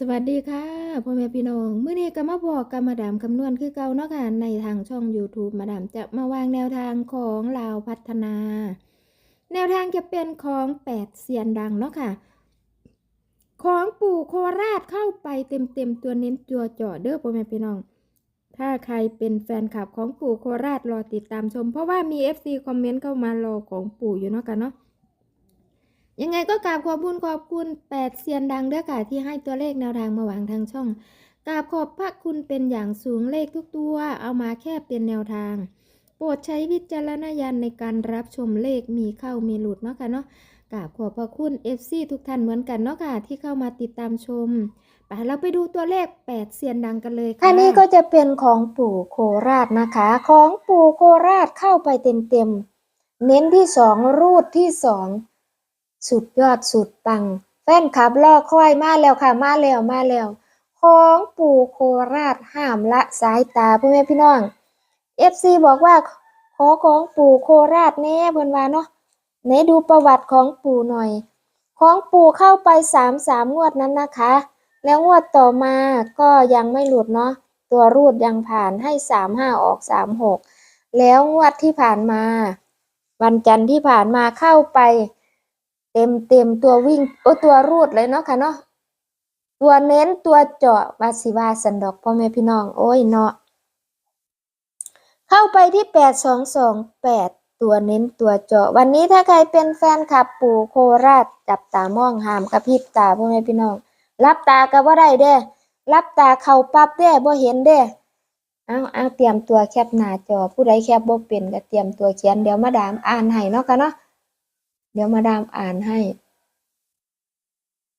สวัสดีค่ะพ่อแม่พี่น้องมื้อนี้ก็มาบอกกับมาดามคำนวณคือเก่าเนาะค่ะในทางช่อง YouTube มาดามจะมาวางแนวทางของลาวพัฒนา แนวทางจะเป็นของแปดเสียนดังเนาะค่ะ ของปู่โคราชเข้าไปเต็มเต็มๆตัวเน้นตัวเจาะเด้อพ่อแม่พี่น้อง ถ้าใครเป็นแฟนคลับของปู่โคราชรอติดตามชม เพราะว่ามี FC คอมเมนต์เข้ามารอของปู่อยู่เนาะกันเนาะ ยังไงก็กราบขอบคุณขอบคุณแปดเซียนดังเด้อค่ะที่ให้ตัวเลขแนวทางมาวางทางช่องกราบขอบพระคุณเป็นอย่างสูงเลขทุกตัว เอามาแค่เป็นแนวทาง โปรดใช้วิจารณญาณในการรับชมเลขมีเข้ามีหลุดเนาะค่ะเนาะกราบขอบพระคุณ FC ทุกท่านเหมือนกันเนาะค่ะที่เข้ามาติดตามชมไปเราไปดูตัวเลขแปดเซียนดังกันเลยค่ะอันนี้ก็จะเป็นของปู่โคราชนะคะ ของปู่โคราชเข้าไปเต็มๆเน้นที่สองรูดที่สอง สุดยอดสุดปัง แฟนคลับรอคอยมาแล้วค่ะ มาแล้วมาแล้ว ของปู่โคราชห้ามละสายตาพ่อแม่พี่น้อง FC บอกว่า ขอของปู่โคราชแน่เพิ่นว่าเนาะไหนดูประวัติของปู่หน่อย ของปู่เข้าไปสามสามงวดนั้นนะคะ แล้วงวดต่อมาก็ยังไม่หลุดเนาะตัวรูดยังผ่านให้สามห้าออกสามหกแล้วงวดที่ผ่านมา วันจันทร์ที่ผ่านมาเข้าไป ต็มเต็มตัววิ่งโอ้ตัวรูดเลยเนาะค่ะเนาะตัวเน้นตัวเจาะวาสิวาสันดอกพ่อแม่พี่น้อง โอ้ยเนาะเข้าไปที่แปดสองสองแปดตัวเน้นตัวเจาะ วันนี้ถ้าใครเป็นแฟนคลับปู่โคราชจับตามองหามกระพริบตาพ่อแม่พี่น้อง รับตาก็บ่าได้เด้รับตาเข้าปั๊บเด้บ่เห็นเด้เอาเอาเตรียมตัวแคปหน้าจอผู้ใดแคปบ่เป็นก็เตรียมตัวเขียนเดี๋ยวมาดามอ่านให้เนาะกันเนาะ ดี๋ยวมาดามอ่านให้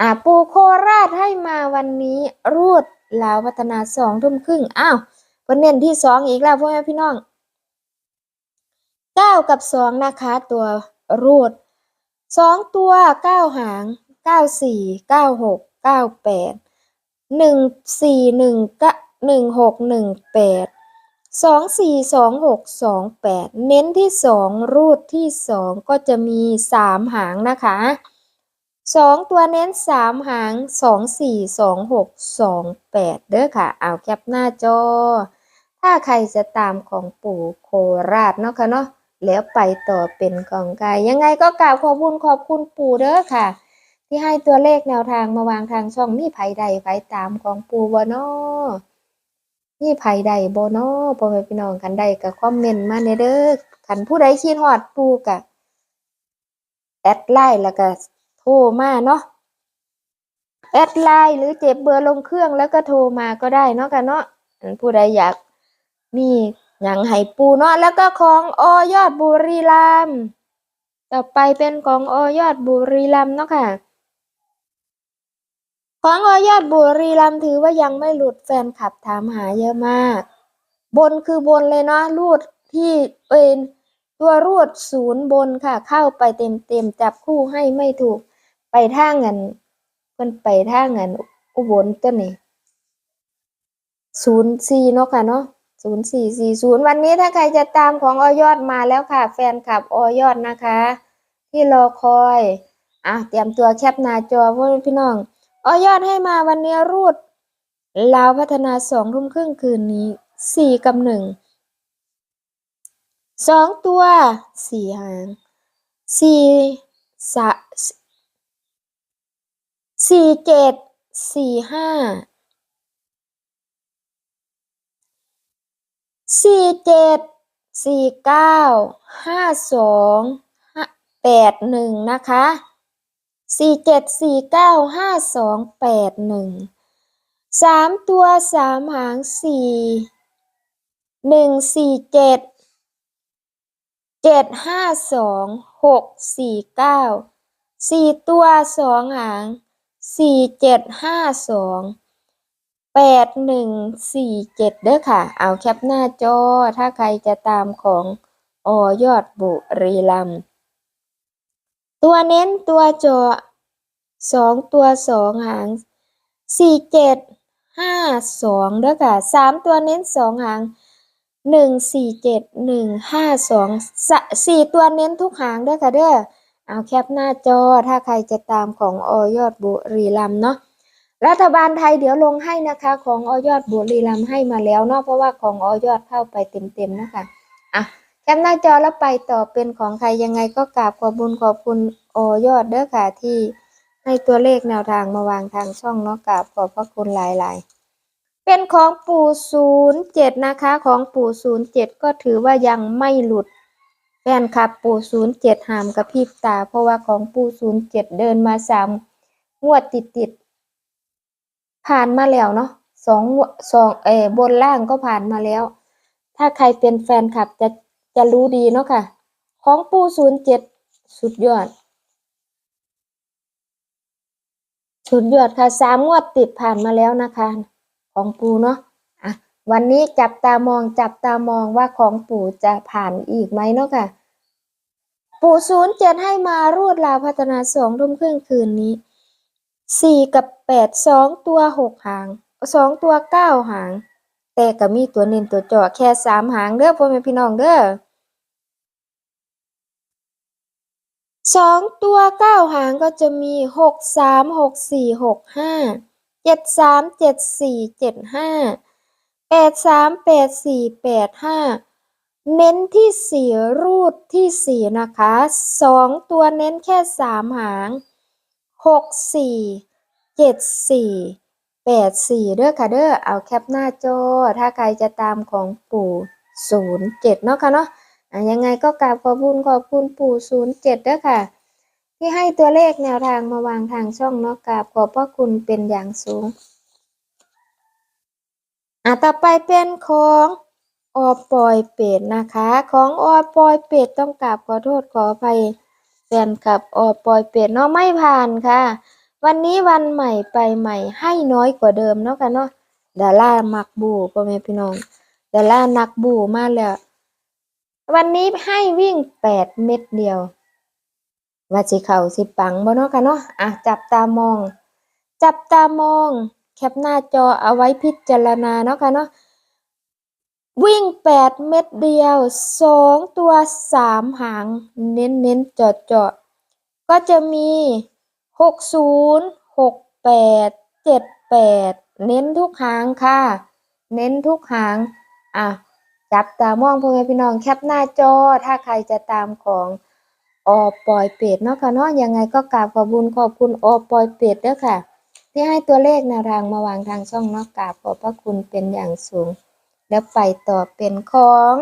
อ่าปูโคราชให้มาวันนี้ รูดลาวพัฒนาสองทุ่มครึ่งอ้าวเพิ่นเน้นที่สองอีกแล้วพ่อแม่พี่น้องเก้ากับสองนะคะ ตัวรูดสองตัวเก้าหางเก้าสี่เก้าหกเก้าแปดหนึ่งสี่หนึ่งกะหนึ่งหกหนึ่งแปด สองสี่สองหกสองแปดเน้นที่สองรูดที่สองก็จะมีสามหางนะคะสองตัวเน้นสามหางสองสี่สองหกสองแปดเด้อค่ะ เอาแคปหน้าจอ ถ้าใครจะตามของปู่โคราชเนาะค่ะเนาะแล้วไปต่อเป็นกองกาย ยังไงก็กราบขอบคุณขอบคุณปู่เด้อค่ะ ที่ให้ตัวเลขแนวทางมาวางทางช่องมีไผใดไผตามของปูบ่นอ มีไผใดบ่นอพ่อแม่พี่น้องกันใดก็คอมเมนต์มาแหน่เด้อคันผู้ใดคิดฮอดปูก็แอดไลน์แล้วก็โทรมาเนาะแอดไลน์หรือเจ็บเบอร์ลงเครื่องแล้วก็โทรมาก็ได้เนาะกันเนาะผู้ใดอยากมีหยังให้ปูเนาะแล้วก็ของอยอดบุรีรัมต่อไปเป็นของอยอดบุรีรัมเนาะค่ะ ของอยอดบุรีรัมถือว่ายังไม่หลุดแฟนคลับถามหาเยอะมาก บนคือบนเลยเนาะรูดที่เป็นตัวรูดศูนย์บนค่ะ เข้าไปเต็มเต็มๆจับคู่ให้ไม่ถูกไปท่างเงินเพิ่นไปท่างเงินอุบลตัวนี้ศูนย์สี่เนาะค่ะเนาะศูนย์สี่สี่ศูนย์วันนี้ถ้าใครจะตามของอยอดมาแล้วค่ะ แฟนคลับอยอดนะคะ ที่รอคอยอะเตรียมตัวแคปหน้าจอพ่อพี่น้อง ออยอดให้มาวันนี้รูดลาวพัฒนาสองทุ่มครึ่งคืนนี้สี่กับหนึ่งสองตัวสี่หางสี่สะสี่เจ็ดสี่ห้าสี่เจ็ดสี่เก้าห้าสองห้าแปดหนึ่งนะคะ สี่เจ็ดสี่เก้าห้าสองแปดหนึ่งสามตัวสามหางสี่หนึ่งสี่เจ็ดเจ็ดห้าสองหกสี่เก้าสี่ตัวสองหางสี่เจ็ดห้าสองแปดหนึ่งสี่เจ็ดเด้อค่ะ เอาแคปหน้าจอถ้าใครจะตามของอยอดบุรีรัมย์ ตัวเน้นตัวเจาะสองตัวสองหางสี่เจ็ดห้าสองเด้อค่ะสามตัวเน้นสองหางหนึ่งสี่เจ็ดหนึ่งห้าสองสี่ตัวเน้นทุกหางเด้อค่ะเด้อเอาแคปหน้าจอถ้าใครจะตามของออยอดบุรีรัมเนาะรัฐบาลไทยเดี๋ยวลงให้นะคะ ของออยอดบุรีรัมให้มาแล้วเนาะเพราะว่าของอยอดเข้าไปเต็มๆนะคะอะ แคปหน้าจอแล้วไปต่อเป็นของใครยังไงก็กราบขอบุญขอบคุณอยอดเด้อค่ะที่ให้ตัวเลขแนวทางมาวางทางช่องเนาะกราบขอบพระคุณหลาย ๆ เป็นของปู่ศูนย์เจ็ดนะคะของปู่ศูนย์เจ็ดก็ถือว่ายังไม่หลุดแฟนคลับปู่ศูนย์เจ็ดหามกระพริบตา เพราะว่าของปู่ศูนย์เจ็ดเดินมาสามงวดติดติดผ่านมาแล้วเนาะสองสองเออบนล่างก็ผ่านมาแล้ว ถ้าใครเป็นแฟนคลับจะ จะรู้ดีเนาะค่ะ ของปูศูนย์เจ็ดสุดยอด สุดยอดค่ะสามงวดติดผ่านมาแล้วนะคะ ของปูเนาะอะวันนี้จับตามองจับตามองว่าของปู่จะผ่านอีกไหมเนาะค่ะ ปู่ศูนย์เจ็ดให้มารูดลาวพัฒนาสองทุ่มครึ่งคืนนี้สี่กับแปดสองตัวหกหางสองตัวเก้าหาง แต่ก็มีตัวเน้นตัวเจาะแค่สามหางเด้อพ่อแม่พี่น้องเด้อสองตัวเก้าหางก็จะมีหกสามหกสี่หกห้าเจ็ดสามเจ็ดสี่เจ็ดห้าแปดสามแปดสี่แปดห้าเน้นที่สี่รูดที่สี่นะคะสองตัวเน้นแค่สามหางหกสี่เจ็ดสี่ แปดสี่เด้อค่ะเด้อเอาแคปหน้าจอ ถ้าใครจะตามของปู่ศูนย์เจ็ดเนาะค่ะเนาะอะยังไงก็กราบขอบคุณขอบคุณปู่ศูนย์เจ็ดเด้อค่ะ ที่ให้ตัวเลขแนวทางมาวางทางช่องเนาะกราบขอบพระคุณเป็นอย่างสูงอะต่อไปเป็นของออปอยเป็ดนะคะ ของออปอยเป็ดต้องกราบขอโทษขออภัยแฟนคลับออปอยเป็ดเนาะไม่ผ่านค่ะ วันนี้วันใหม่ไปใหม่ให้น้อยกว่าเดิมเนาะค่ะเนาะดารามักบูพ่อแม่พี่น้องดารานักบูมาแล้ววันนี้ให้วิ่งแปดเม็ดเดียว ว่าสิเข่าสิปังบ่เนาะค่ะเนาะอะจับตามอง จับตามอง แคปหน้าจอเอาไว้พิจารณาเนาะค่ะเนาะวิ่งแปดเม็ดเดียวสองตัวสามหาง เน้นเน้นจาะเจาะๆก็จะมี หกศูนย์หกแปดเจ็ดแปดเน้นทุกหางค่ะ เน้นทุกหาง อะ จับตามองพ่อแม่พี่น้องแคปหน้าจอ ถ้าใครจะตามของออปอยเป็ดเนาะค่ะเนาะยังไงก็กราบขอบคุญขอบคุณออปอยเป็ดเด้อค่ะ ที่ให้ตัวเลขนวทางมาวางทางช่องเนอกกราบขอบพระคุณเป็นอย่างสูง แล้วไปต่อเป็นของ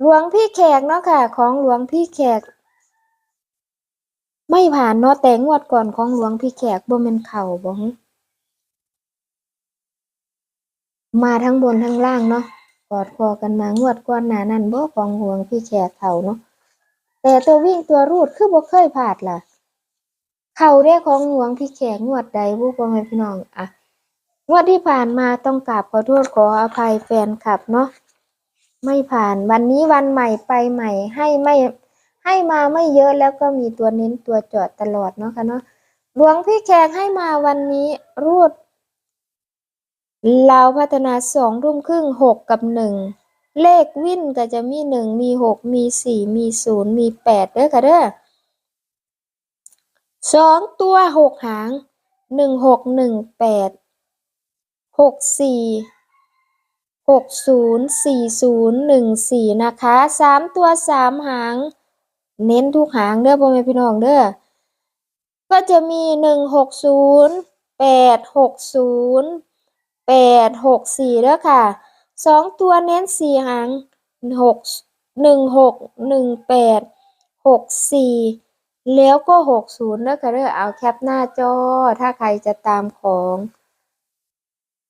หลวงพี่แขกเนาะค่ะ ของหลวงพี่แขก ไม่ผ่านเนาะแต่งวดก่อนของหลวงพี่แขกบ่แม่นเข่าบ่ฮมาทั้งบนทั้งล่างเนาะกอดคอกันมางวดก่อนหน้านั้นบ่ของหลวงพี่แขกเข่าเนาะแต่ตัววิ่งตัวรูดคือบ่เคยพลาดล่ะ เข่าเรียกของหลวงพี่แขกงวดใดผู้พ่อแม่พี่น้องอะงวดที่ผ่านมาต้องกราบขอโทษขออภัยแฟนคลับเนาะไม่ผ่านวันนี้วันใหม่ไปใหม่ให้ไม่ ให้มาไม่เยอะแล้วก็มีตัวเน้นตัวจอดตลอดเนาะค่ะเนาะหลวงพี่แขกให้มาวันนี้รูดเราวพัฒนาสองรุ่มครึ่งหกกับหนึ่งเลขวิ่นก็จะมีหนึ่งมีหกมีสี่มีศูนย์มีแปดเด้อค่ะเด้อสองตัวหกหางหนึ่งหกหนึ่งแปดหกสี่หกศูนย์สี่ศูนย์หนึ่งสี่นะคะสามตัวสามหาง เน้นทุกหางเด้อพ่อแม่พี่น้องเด้อก็จะมีหนึ่งหกศูนย์แปดหกศูนย์แปดหกสี่เด้อค่ะสองตัวเน้นสี่หางหกหนึ่งหกหนึ่งแปดหกสี่แล้วก็หกศูนย์นะคะเด้อเอาแคปหน้าจอถ้าใครจะตามของ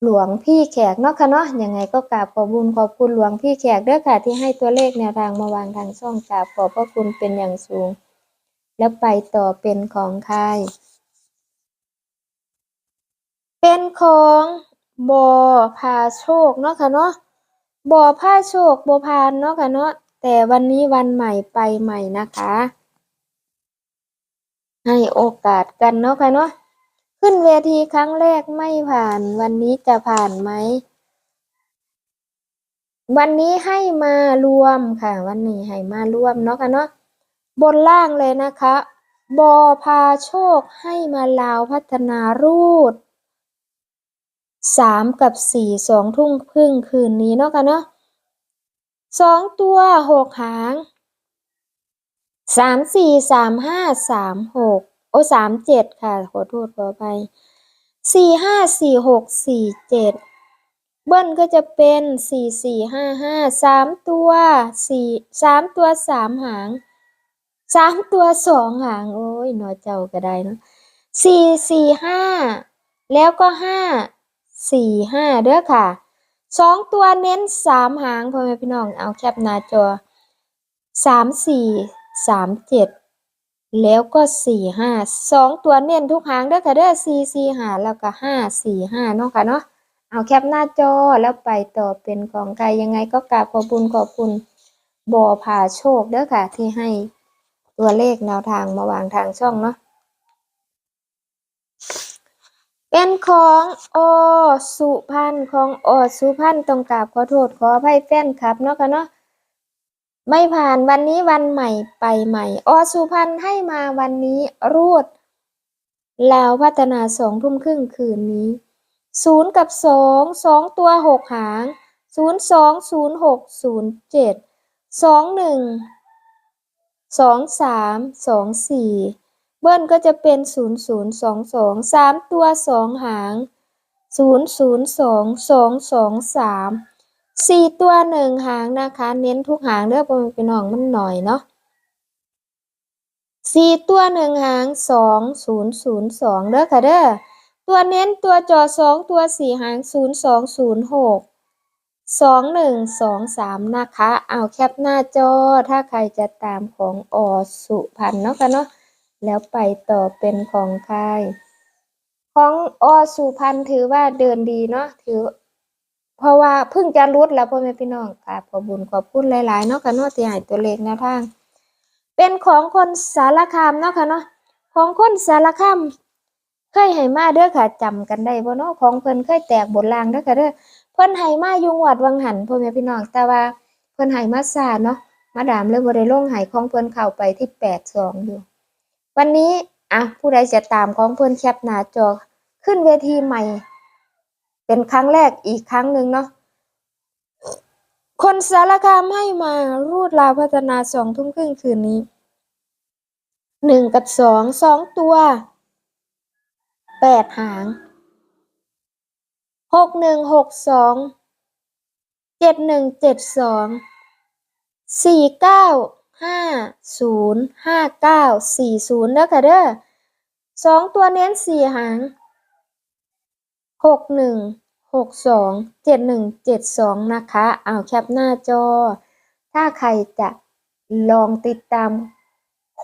หลวงพี่แขกเนาะค่ะเนาะยังไงก็กราบขอบคุญขอบคุณหลวงพี่แขกเด้อค่ะที่ให้ตัวเลขแนวทางมาวางทางช่องกราบขอบพระคุณเป็นอย่างสูง แล้วไปต่อเป็นของใครเป็นของบอพาโชคเนาะค่ะเนาะบอพาโชคบอพานเนาะค่ะเนาะแต่วันนี้วันใหม่ไปใหม่นะคะ ให้โอกาสกันเนาะค่ะเนาะ ขึ้นเวทีครั้งแรกไม่ผ่าน วันนี้จะผ่านไหม วันนี้ให้มารวมค่ะ วันนี้ให้มารวมเนาะค่ะเนาะบนล่างเลยนะคะบอพาโชคให้มาลาวพัฒนารูดสามกับสี่สองทุ่มครึ่งคืนนี้เนาะค่ะเนาะสองตัวหกหางสามสี่สามห้าสามหก โอ้สามเจ็ดค่ะ ขอโทษขอไปสี่ห้าสี่หกสี่เจ็ดเบิ้ลก็จะเป็นสี่สี่ห้าห้าสามตัวสี่สามตัวสามหางสามตัวสองหาง โอ้ยน้อยเจ้าก็ได้นะสี่สี่ห้าแล้วก็ห้าสี่ห้าเด้อค่ะสองตัวเน้นสามหางพ่อแม่พี่น้องเอาแคปหน้าจอสามสี่สามเจ็ด แล้วก็สี่ห้าสองตัวเน้นทุกหางเด้อค่ะเด้อสี่สี่หาแล้วก็ห้าสี่ห้าเนาะค่ะเนาะเอาแคปหน้าจอแล้วไปต่อเป็นของใครยังไงก็กราบขอบคุณขอบคุณบอพาโชคเด้อค่ะ ที่ให้ตัวเลขแนวทางมาวางทางช่องเนาะเป็นของอสุพันธ์ของอสุพันธ์ต้องกราบขอโทษขออภัยแฟนครับเนาะค่ะเนาะ ไม่ผ่านวันนี้วันใหม่ไปใหม่ อสุพันธ์ให้มาวันนี้รูดลาวพัฒนาสองทุ่มครึ่งคืนนี้ศูนย์กับสองสองตัวหกหางศูนย์สองศูนย์หกศูนย์เจ็ดสองหนึ่งสองสามสองสี่เบิ้ลก็จะเป็นศูนย์ศูนย์สองสองสามตัวสองหางศูนย์ศูนย์สองสองสองสาม สี่ตัวหนึ่งหางนะคะ เน้นทุกหางเด้อพ่อแม่พี่น้องมันหน่อยเนาะสี่ตัวหนึ่งหางสองศูนย์ศูนย์สองเด้อค่ะเด้อตัวเน้นตัวจอสองตัวสี่หางศูนย์สองศูนย์หกสองหนึ่งสองสามนะคะ เอาแคปหน้าจอถ้าใครจะตามของอสุพันเนาะค่ะเนาะแล้วไปต่อเป็นของใครของอสุพันถือว่าเดินดีเนาะถือ เพราะว่าเพิ่งจะรุดแล้วพ่อแม่พี่น้องกราบขอบุญขอบคุณหลายๆเนาะค่ะเนาะที่ให้ตัวเลขแนวทาง เป็นของคนสารคามเนาะค่ะเนาะของคนสารคามเคยให้มาเด้อค่ะจำกันได้บ่เนาะของเพิ่นเคยแตกบนรางเด้อค่ะเด้อเพิ่นให้มายู่งวัดวังหันพ่อแม่พี่น้องแต่ว่าเพิ่นให้มาซาเนาะมาดามเลยบ่ได้ลงให้ของเพิ่นเข้าไปที่82องอยู่ วันนี้อะผู้ใดจะตามของเพื่นแคปหน้าจอขึ้นเวทีใหม่ เป็นครั้งแรกอีกครั้งหนึ่งเนาะคนสารคามให้มารูดลาวพัฒนาสองทุ่มครึ่งคืนนี้หนึ่งกับสองสองตัวแปดหางหกหนึ่งหกสองเจ็ดหนึ่งเจ็ดสองสี่เก้าห้าศูนย์ห้าเก้าสี่ศูนย์เด้อค่ะเด้อสองตัวเน้นสี่หาง หกหนึ่งหกสองเจ็ดหนึ่งเจ็ดสองนะคะเอาแคปหน้าจอ ถ้าใครจะลองติดตาม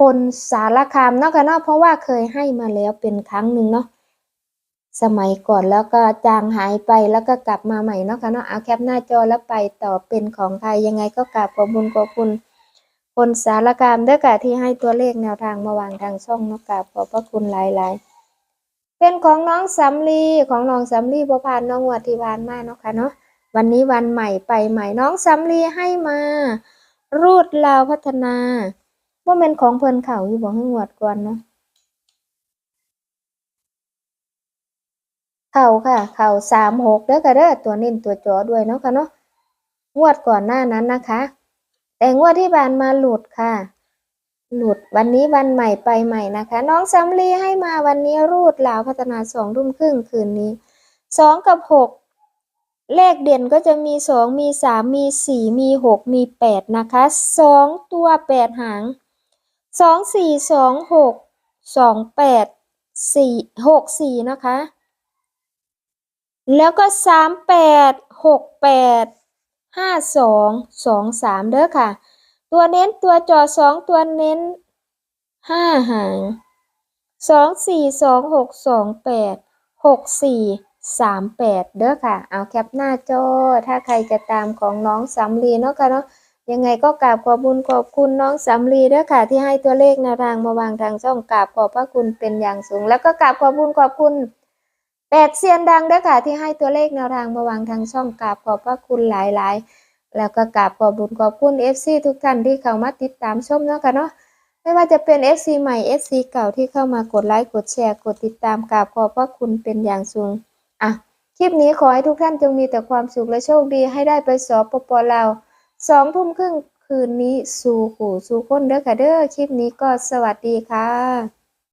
คนสารคามเนาะค่ะเนาะเพราะว่าเคยให้มาแล้วเป็นครั้งหนึ่งเนาะสมัยก่อนแล้วก็จางหายไปแล้วก็กลับมาใหม่เนาะค่ะเนาะเอาแคปหน้าจอแล้วไปต่อเป็นของใครยังไงก็กราบขอบคุณขอบคุณ คนสารคามเด้อกะที่ให้ตัวเลขแนวทางมาวางทางช่องเนกกราบขอบพระคุณหลายๆ เป็นของน้องสำลีของน้องสำลีบ่ผ่านน้องวัดที่ผ่านมาเนาะค่ะเนาะวันนี้วันใหม่ไปใหม่น้องสำลีให้มา รูดลาวพัฒนาว่าเป็นของเพิ่นเขาอยู่บ่ให้งวดก่อนเนาะเข่าค่ะ เข่าสามหกเด้อค่ะเด้อตัวเน้นตัวจอด้วยเนาะค่ะเนาะงวดก่อนหน้านั้นนะคะ แต่งวดที่ผ่านมาหลุดค่ะ หลุดวันนี้วันใหม่ไปใหม่นะคะ น้องสำลีให้มาวันนี้รูดลาวพัฒนาสองทุ่มครึ่งคืนนี้สองกับหกเลขเด่นก็จะมีสองมีสามมีสี่มีหกมีแปดนะคะสองตัวแปดหางสองสี่สองหกสองแปดสี่หกสี่นะคะ แล้วก็สามแปดหกแปดห้าสองสองสามเด้อค่ะ ตัวเน้นตัวจอสองตัวเน้นห้าหางสองสี่สองหกสองแปดหกสี่สามแปดเด้อค่ะ เอาแคปหน้าจอ ถ้าใครจะตามของน้องสำลีเนาะค่ะเนาะยังไงก็กราบขอบคุญขอบคุณน้องสำลีเด้อค่ะ ที่ให้ตัวเลขนวทางมาวางทางช่องกราบขอบพระคุณเป็นอย่างสูง แล้วก็กราบขอบคุณขอบคุณแปดเซียนดังเด้อค่ะที่ให้ตัวเลขแนวทางมาวางทางช่องกราบขอบพระคุณหลายๆ แล้วก็กราบขอบบุญขอบคุณ FC ทุกท่านที่เข้ามาติดตามชมเนาะค่ะเนาะไม่ว่าจะเป็น FC ใหม่ FC เก่าที่เข้ามากดไลค์กดแชร์กดติดตามกราบขอบพระคุณเป็นอย่างสูงอะคลิปนี้ขอให้ทุกท่านจงมีแต่ความสุขและโชคดีให้ได้ไปสอบปปลาวสองทุ่มครึ่งคืนนี้สู่หูสู่คนเด้อค่ะเด้อคลิปนี้ก็สวัสดีค่ะ